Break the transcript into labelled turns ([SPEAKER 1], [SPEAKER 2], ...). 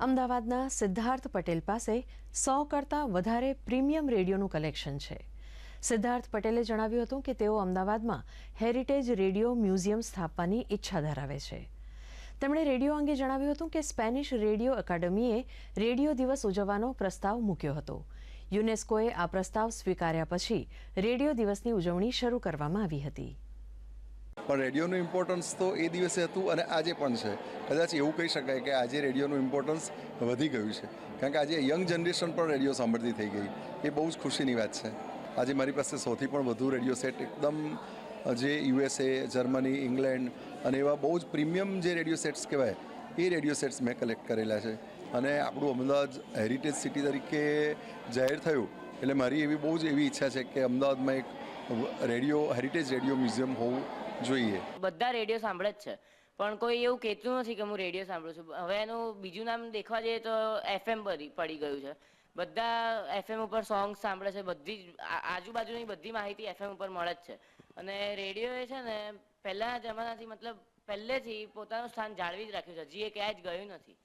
[SPEAKER 1] અમદાવાદના સિદ્ધાર્થ પટેલ પાસે સો કરતાં વધારે પ્રીમિયમ રેડિયોનું કલેક્શન છે. સિદ્ધાર્થ પટેલે જણાવ્યું હતું કે તેઓ અમદાવાદમાં હેરિટેજ રેડિયો મ્યુઝિયમ સ્થાપવાની ઈચ્છા ધરાવે છે. તેમણે રેડિયો અંગે જણાવ્યું હતું કે સ્પેનિશ રેડિયો એકેડમીએ રેડિયો દિવસ ઉજવવાનો પ્રસ્તાવ મૂક્યો હતો. યુનેસ્કોએ આ પ્રસ્તાવ સ્વીકાર્યા પછી રેડિયો દિવસની ઉજવણી શરૂ કરવામાં આવી હતી.
[SPEAKER 2] પણ રેડિયોનું ઇમ્પોર્ટન્સ તો એ દિવસે હતું અને આજે પણ છે. કદાચ એવું કહી શકાય કે આજે રેડિયોનું ઇમ્પોર્ટન્સ વધી ગયું છે. કારણ કે આજે યંગ જનરેશન પણ રેડિયો સાંભળતી થઈ ગઈ. એ બહુ જ ખુશીની વાત છે. આજે મારી પાસે સૌથી પણ વધુ રેડિયો સેટ એકદમ જે યુએસએ જર્મની ઇંગ્લેન્ડ અને એવા બહુ જ પ્રીમિયમ જે રેડિયો સેટ્સ કહેવાય, એ રેડિયો સેટ્સ મેં કલેક્ટ કરેલા છે. અને આપણું અમદાવાદ હેરિટેજ સિટી તરીકે જાહેર થયું, એટલે મારી એવી બહુ જ એવી ઈચ્છા છે કે અમદાવાદમાં એક રેડિયો હેરિટેજ રેડિયો મ્યુઝિયમ હોવું જોઈએ.
[SPEAKER 3] બધા રેડિયો સાંભળે જ છે. પણ કોઈ એવું કહેતું નથી કે હું રેડિયો સાંભળું છું. હવે એનું બીજું નામ દેખવા જઈએ તો એફએમ પડી ગયું છે. બધા એફએમ ઉપર સોંગ સાંભળે છે. બધી આજુબાજુની બધી માહિતી એફએમ ઉપર મળે જ છે. અને રેડિયો એ છે ને પહેલાના જમાનાથી મતલબ પહેલેથી પોતાનું સ્થાન જાળવી જ રાખ્યું છે. હજી એ ક્યાંય જ ગયું નથી.